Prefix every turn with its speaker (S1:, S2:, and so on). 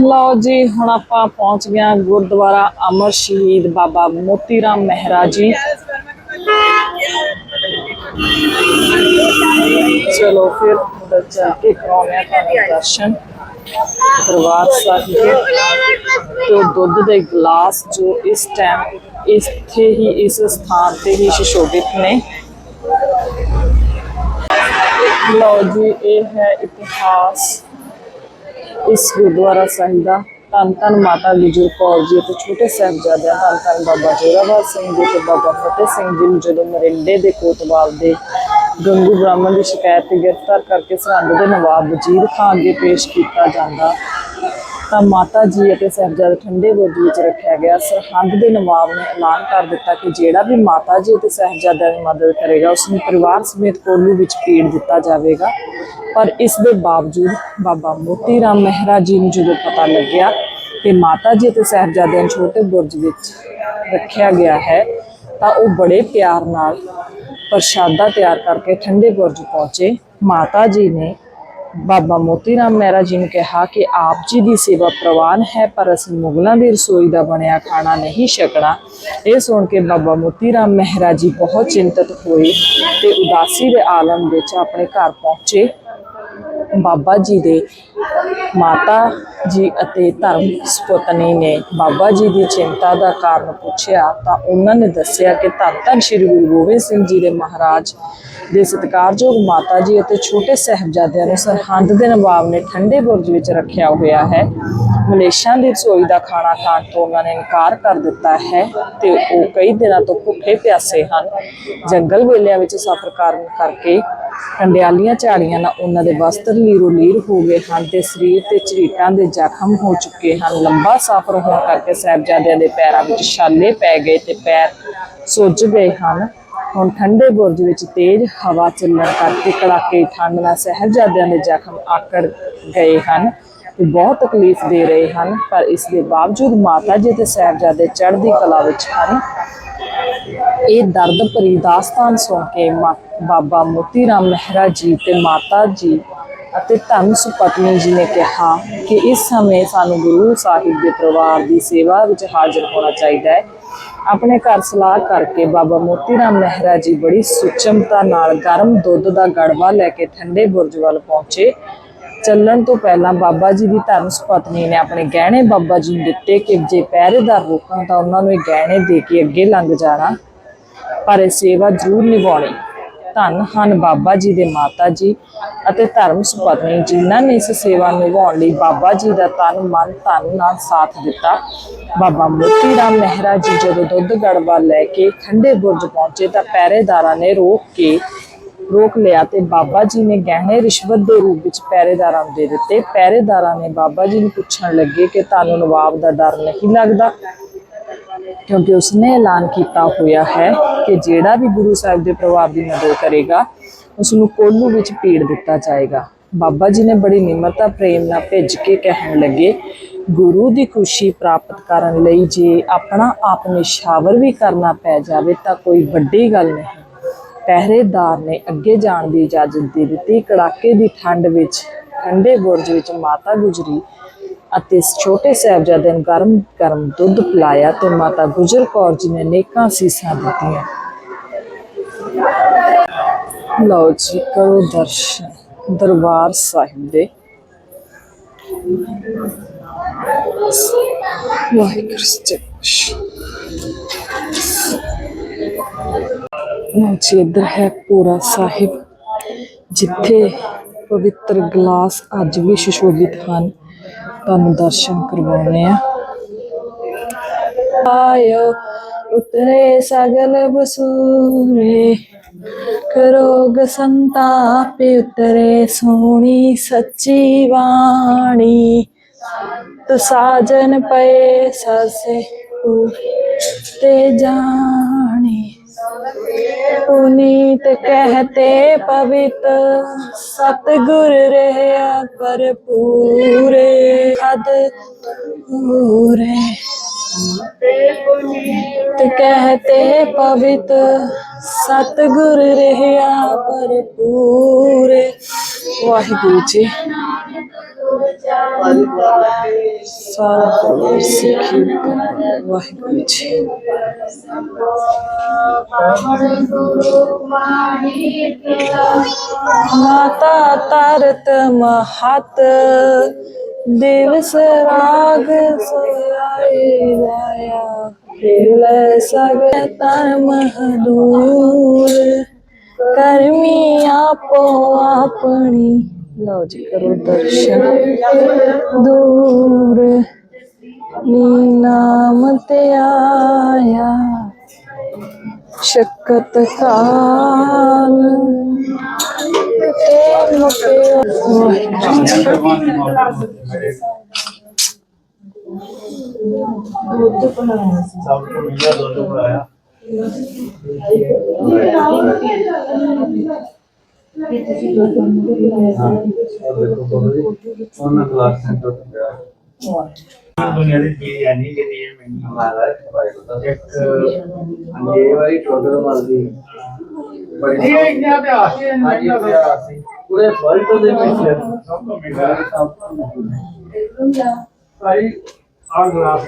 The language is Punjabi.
S1: ਲਓ ਜੀ, ਹੁਣ ਆਪਾਂ ਪਹੁੰਚ ਗਏ ਹਾਂ ਗੁਰਦੁਆਰਾ ਅਮਰ ਸ਼ਹੀਦ ਬਾਬਾ ਮੋਤੀ ਰਾਮ ਮਹਿਰਾ ਜੀ। ਚਲੋ ਫਿਰ ਅੰਦਰ ਕੇ ਕਰਾਉਂਦੇ ਹਾਂ ਤੁਹਾਨੂੰ ਦਰਸ਼ਨ। ਦਰਬਾਰ ਸਾਹਿਬ ਤੇ ਦੁੱਧ ਦੇ ਗਲਾਸ ਜੋ ਇਸ ਟਾਈਮ ਇੱਥੇ ਹੀ ਇਸ ਸਥਾਨ ਤੇ ਹੀ ਸੁਸ਼ੋਭਿਤ ਨੇ। ਲਓ ਜੀ, ਇਹ ਹੈ ਇਤਿਹਾਸ। ਇਸ ਗੁਰਦੁਆਰਾ ਸਾਹਿਬ ਦਾ ਧੰਨ ਧੰਨ ਮਾਤਾ ਗੁਜਰ ਕੌਰ ਜੀ ਅਤੇ ਛੋਟੇ ਸਾਹਿਬਜ਼ਾਦਿਆਂ ਧੰਨ ਧੰਨ ਬਾਬਾ ਜੋਰਾਵਰ ਸਿੰਘ ਜੀ ਤੇ ਬਾਬਾ ਫਤਿਹ ਸਿੰਘ ਜੀ ਨੂੰ ਜਦੋਂ ਮਰਿੰਡੇ ਦੇ ਕੋਤਵਾਲ ਦੇ ਗੰਗੂ ਬ੍ਰਾਹਮਣ ਦੀ ਸ਼ਿਕਾਇਤ ਤੇ ਗ੍ਰਿਫਤਾਰ ਕਰਕੇ ਸਰਹੰਦ ਦੇ ਨਵਾਬ ਵਜ਼ੀਰ ਖਾਨ ਅੱਗੇ ਪੇਸ਼ ਕੀਤਾ ਜਾਂਦਾ ਤਾਂ ਮਾਤਾ ਜੀ ਅਤੇ ਸਾਹਿਬਜ਼ਾਦੇ ਠੰਡੇ ਬੁਰਜ ਵਿੱਚ ਰੱਖਿਆ ਗਿਆ। ਸਰਹੰਦ ਦੇ ਨਵਾਬ ਨੇ ਐਲਾਨ ਕਰ ਦਿੱਤਾ ਕਿ ਜਿਹੜਾ ਵੀ ਮਾਤਾ ਜੀ ਅਤੇ ਸਾਹਿਬਜ਼ਾਦਿਆਂ ਦੀ ਮਦਦ ਕਰੇਗਾ ਉਸ ਨੂੰ ਪਰਿਵਾਰ ਸਮੇਤ ਕੋਲੂ ਵਿੱਚ ਪੀੜ ਦਿੱਤਾ ਜਾਵੇਗਾ। ਪਰ ਇਸ ਦੇ ਬਾਵਜੂਦ ਬਾਬਾ ਮੋਤੀ ਰਾਮ ਮਹਿਰਾ ਜੀ ਨੂੰ ਜਦੋਂ ਪਤਾ ਲੱਗਿਆ ਕਿ ਮਾਤਾ ਜੀ ਅਤੇ ਸਾਹਿਬਜ਼ਾਦਿਆਂ ਨੂੰ ਛੋਟੇ ਬੁਰਜ ਵਿੱਚ ਰੱਖਿਆ ਗਿਆ ਹੈ, ਤਾਂ ਉਹ ਬੜੇ ਪਿਆਰ ਨਾਲ ਪ੍ਰਸ਼ਾਦਾ ਤਿਆਰ ਕਰਕੇ ਠੰਡੇ ਬੁਰਜ ਪਹੁੰਚੇ। ਮਾਤਾ ਜੀ ਨੇ ਬਾਬਾ ਮੋਤੀ ਰਾਮ ਮਹਿਰਾ ਜੀ ਨੂੰ ਕਿਹਾ ਕਿ ਆਪ ਜੀ ਦੀ ਸੇਵਾ ਪ੍ਰਵਾਨ ਹੈ, ਪਰ ਅਸੀਂ ਮੁਗਲਾਂ ਦੀ ਰਸੋਈ ਦਾ ਬਣਿਆ ਖਾਣਾ ਨਹੀਂ ਛਕਣਾ। ਇਹ ਸੁਣ ਕੇ ਬਾਬਾ ਮੋਤੀ ਰਾਮ ਮਹਿਰਾ ਜੀ ਬਹੁਤ ਚਿੰਤਤ ਹੋਏ ਤੇ ਉਦਾਸੀ ਦੇ ਆਲਮ ਵਿੱਚ ਆਪਣੇ ਘਰ ਪਹੁੰਚੇ। ਬਾਬਾ ਜੀ ਦੇ ਮਾਤਾ ਜੀ ਅਤੇ ਧਰਮ ਸੁਪਤਨੀ ਨੇ ਬਾਬਾ ਜੀ ਦੀ ਚਿੰਤਾ ਦਾ ਕਾਰਨ ਪੁੱਛਿਆ ਤਾਂ ਉਹਨਾਂ ਨੇ ਦੱਸਿਆ ਕਿ ਧੰਨ ਧੰਨ ਸ੍ਰੀ ਗੁਰੂ ਗੋਬਿੰਦ ਸਿੰਘ ਜੀ ਦੇ ਮਹਾਰਾਜ ਦੇ ਸਤਿਕਾਰਯੋਗ ਮਾਤਾ ਜੀ ਅਤੇ ਛੋਟੇ ਸਹਿਬਜ਼ਾਦਿਆਂ ਨੂੰ ਸਰਹੰਦ ਦੇ ਨਵਾਬ ਨੇ ਠੰਡੇ ਬੁਰਜ ਵਿੱਚ ਰੱਖਿਆ ਹੋਇਆ ਹੈ। ਮਲੇਸ਼ੀਆ ਦੀ ਰਸੋਈ ਦਾ ਖਾਣਾ ਖਾਣ ਤੋਂ ਉਹਨਾਂ ਨੇ ਇਨਕਾਰ ਕਰ ਦਿੱਤਾ ਹੈ ਤੇ ਉਹ ਕਈ ਦਿਨਾਂ ਤੋਂ ਭੁੱਖੇ ਪਿਆਸੇ ਹਨ। ਜੰਗਲ ਵੇਲਿਆਂ ਵਿੱਚ ਸਫ਼ਰ ਕਰਨ ਕਰਕੇ ਕੰਡਿਆਲੀਆਂ ਝਾੜੀਆਂ ਨਾਲ ਉਹਨਾਂ ਦੇ ਵਸਤਰ ਲੀਰੋ ਲੀਰ ਹੋ ਗਏ ਹਨ ਤੇ ਸਰੀਰ ਤੇ ਝਰੀਟਾਂ ਦੇ ਜ਼ਖਮ ਹੋ ਚੁੱਕੇ ਹਨ। ਲੰਬਾ ਸਫ਼ਰ ਹੋਣ ਕਰਕੇ ਸਾਹਿਬਜ਼ਾਦਿਆਂ ਦੇ ਪੈਰਾਂ ਵਿੱਚ ਛਾਲੇ ਪੈ ਗਏ ਤੇ ਪੈਰ ਸੁੱਜ ਗਏ ਹਨ। ਹੁਣ ਠੰਡੇ ਬੁਰਜ ਵਿੱਚ ਤੇਜ਼ ਹਵਾ ਚੱਲਣ ਕਰਕੇ ਕੜਾਕੇ ਠੰਡ ਨਾਲ ਸਾਹਿਬਜ਼ਾਦਿਆਂ ਦੇ ਜ਼ਖਮ ਆਕੜ ਗਏ ਹਨ ਤੇ ਬਹੁਤ ਤਕਲੀਫ ਦੇ ਰਹੇ ਹਨ, ਪਰ ਇਸ ਦੇ ਬਾਵਜੂਦ ਮਾਤਾ ਜੀ ਤੇ ਸਾਹਿਬਜ਼ਾਦੇ ਚੜ੍ਹਦੀ ਕਲਾ ਵਿੱਚ ਹਨ। ਇਹ ਦਰਦ ਭਰੀ ਦਾਸਤਾਨ ਸੁਣ ਕੇ ਮਾ- ਬਾਬਾ ਮੋਤੀ ਰਾਮ ਮਹਿਰਾ ਜੀ ਤੇ ਮਾਤਾ ਜੀ ਅਤੇ ਧੰਨ ਸੁਪਤਨੀ ਜੀ ਨੇ ਕਿਹਾ ਕਿ ਇਸ ਸਮੇਂ ਸਾਨੂੰ ਗੁਰੂ ਸਾਹਿਬ ਦੇ ਪਰਿਵਾਰ ਦੀ ਸੇਵਾ ਵਿੱਚ ਹਾਜ਼ਰ ਹੋਣਾ ਚਾਹੀਦਾ ਹੈ। ਆਪਣੇ ਘਰ ਸਲਾਹ ਕਰਕੇ ਬਾਬਾ ਮੋਤੀ ਰਾਮ ਮਹਿਰਾ ਜੀ ਬੜੀ ਸੁਚਮਤਾ ਨਾਲ ਗਰਮ ਦੁੱਧ ਦਾ ਗੜਵਾ ਲੈ ਕੇ ਠੰਡੇ ਬੁਰਜ ਵੱਲ ਪਹੁੰਚੇ। ਚੱਲਣ ਤੋਂ ਪਹਿਲਾਂ ਬਾਬਾ ਜੀ ਦੀ ਧਰਮ ਸੁਪਤਨੀ ਨੇ ਆਪਣੇ ਗਹਿਣੇ ਬਾਬਾ ਜੀ ਨੂੰ ਦਿੱਤੇ ਕਿ ਜੇ ਪਹਿਰੇਦਾਰ ਰੋਕਣ ਤਾਂ ਉਹਨਾਂ ਨੂੰ ਇਹ ਗਹਿਣੇ ਦੇ ਕੇ ਅੱਗੇ ਲੰਘ ਜਾਣਾ। ਪਰ ਇਹ ਸੇਵਾ ਜ਼ਰੂਰ ਨਿਭਾਉਣੀ। ਧੰਨ ਹਨ ਬਾਬਾ ਜੀ ਦੇ ਮਾਤਾ ਜੀ ਅਤੇ ਧਰਮ ਸੁਪਤਨੀ ਜਿਨ੍ਹਾਂ ਨੇ ਇਸ ਸੇਵਾ ਨਿਭਾਉਣ ਲਈ ਬਾਬਾ ਜੀ ਦਾ ਤਨ, ਮਨ, ਧਨ ਨਾਲ ਸਾਥ ਦਿੱਤਾ। ਬਾਬਾ ਮੋਤੀ ਰਾਮ ਮਹਿਰਾ ਜੀ ਜਦੋਂ ਦੁੱਧ ਗੜਵਾ ਲੈ ਕੇ ਖੰਡੇ ਬੁਰਜ ਪਹੁੰਚੇ ਤਾਂ ਪਹਿਰੇਦਾਰਾਂ ਨੇ ਰੋਕ ਕੇ ਰੋਕ ਲਿਆ ਤੇ ਬਾਬਾ ਜੀ ਨੇ ਗਹਿਣੇ ਰਿਸ਼ਵਤ ਦੇ ਰੂਪ ਵਿੱਚ ਪਹਿਰੇਦਾਰਾਂ ਨੂੰ ਦੇ ਦਿੱਤੇ। ਪਹਿਰੇਦਾਰਾਂ ਨੇ ਬਾਬਾ ਜੀ ਨੂੰ ਪੁੱਛਣ ਲੱਗੇ ਕਿ ਤੁਹਾਨੂੰ ਨਵਾਬ ਦਾ ਡਰ ਨਹੀਂ ਲੱਗਦਾ? ਕਿਉਂਕਿ ਉਸਨੇ ਐਲਾਨ ਕੀਤਾ ਹੋਇਆ ਹੈ ਕਿ ਜਿਹੜਾ ਵੀ ਗੁਰੂ ਸਾਹਿਬ ਦੇ ਪਰਿਵਾਰ ਦੀ ਮਦਦ ਕਰੇਗਾ ਉਸ ਨੂੰ ਕੋਲੂ ਵਿੱਚ ਪੀੜ ਦਿੱਤਾ ਜਾਏਗਾ। ਬਾਬਾ ਜੀ ਨੇ ਬੜੀ ਨਿਮਰਤਾ, ਪ੍ਰੇਮ ਨਾਲ ਭੇਜ ਕੇ ਕਹਿਣ ਲੱਗੇ, ਗੁਰੂ ਦੀ ਖੁਸ਼ੀ ਪ੍ਰਾਪਤ ਕਰਨ ਲਈ ਜੇ ਆਪਣਾ ਆਪ ਨਿਸ਼ਾਵਰ ਵੀ ਕਰਨਾ ਪੈ ਜਾਵੇ ਤਾਂ ਕੋਈ ਵੱਡੀ ਗੱਲ ਨਹੀਂ। ਪਹਿਰੇਦਾਰ ਨੇ ਅੱਗੇ ਜਾਣ ਦੀ ਇਜਾਜ਼ਤ ਦੇ ਦਿੱਤੀ। ਕੜਾਕੇ ਦੀ ਠੰਡ ਵਿੱਚ, ਠੰਡੇ ਬੁਰਜ ਵਿੱਚ ਮਾਤਾ ਗੁਜਰੀ ਅਤੇ ਛੋਟੇ ਸਾਹਿਬਜ਼ਾਦਿਆਂ ਨੂੰ ਗਰਮ ਗਰਮ ਦੁੱਧ ਪਿਲਾਇਆ ਤੇ ਮਾਤਾ ਗੁਜਰ ਕੌਰ ਜੀ ਨੇ ਨੇਕਾਂ ਸੀਸਾਂ ਦਿੱਤੀਆਂ। ਲਓ ਜੀ, ਕਰੋ ਦਰਸ਼ਨ, ਦਰਬਾਰ ਸਾਹਿਬ ਦੇ। ਵਾਹਿਗੁਰੂ ਜੀ ਜੀ, ਇੱਧਰ ਹੈ ਪੂਰਾ ਸਾਹਿਬ, ਜਿੱਥੇ ਪਵਿੱਤਰ ਗਲਾਸ ਅੱਜ ਵੀ ਸੁਸ਼ੋਭਿਤ ਹਨ। ਤੁਹਾਨੂੰ ਦਰਸ਼ਨ ਕਰਵਾਉਣੇ ਆ ਆਇਓ, ਉਤਰੇ ਸਗਲ ਬਸੂਰੇ, ਕਰੋਗ ਸੰਤਾਪ ਉਤਰੇ ਸੋਣੀ ਸੱਚੀ ਬਾਣੀ। ਸਾਜਨ ਪਏ ਸਸੇ ਤੇ ਜਾਣੀ। ਪੁਨੀਤ ਕਹਤੇ ਪਵਿਤ ਸਤਗੁਰ ਰਹਿਆ ਪਰ ਪੂਰੇ, ਹਦ ਪੂਰੇ ਤੇ ਕਹਤੇ ਪਵਿੱਤ ਸਤਗੁਰ ਰਹਿਆ ਪਰ ਪੂਰੇ। ਵਾਹਿਗੁਰੂ ਜੀ। ਸਾਰਾ ਪਰਿਵਾਰ ਸਿੱਖੀ ਵਾਹਿਗੁਰੂ ਜੀ ਮਾਤਾ ਤਰਤ ਮਹਤ ਦਿਵਸ ਰਾਗ ਸੋਇ ਰਾਇਆ ਖੇਲ ਸਗੈ ਤਨ ਮਹਦੂਰ ਕਰਮੀ ਆਪੋ ਆਪਣੀ ਲਓ ਜੀ, ਕਰੋ ਦਰਸ਼ਨ। ਦੂਰ ਨੀ ਨਾਮ ਤੇ ਆਇਆ। ਸ਼ਕਤ ਕਾਲ। ਤੇ ਮੁਕਿਆ
S2: ਸਭ ਤੋਂ ਮਹਿੰਗਾ ਦੁੱਧ ਬਣਾਇਆ। ਉਹਨਾਂ ਕਲਾਸ ਸੈਂਟਰ ਤੋਂ ਗਿਆ ਦੀ ਚੀਜ਼ ਹੈ ਨਹੀਂ ਜਿਹੜੀ ਇਹ ਮਹਿੰਗੀ ਮਾਲਾ ਇੱਕ ਇਹ ਵਾਲੀ ਟੋਟਲ ਮਾਲਦੀ ਬੜੀ ਇਹ ਇੰਨਾ ਪਿਆਸ ਹੈ ਇੰਨਾ ਪਿਆਸ ਸੀ। ਪੂਰੇ ਵਰਲਡ ਦੇ ਵਿੱਚ ਸਭ ਤੋਂ ਮਹਿੰਗਾ ਸਭ ਤੋਂ ਮਹਿੰਗਾ ਭਾਈ ਆਹ ਗਲਾਸ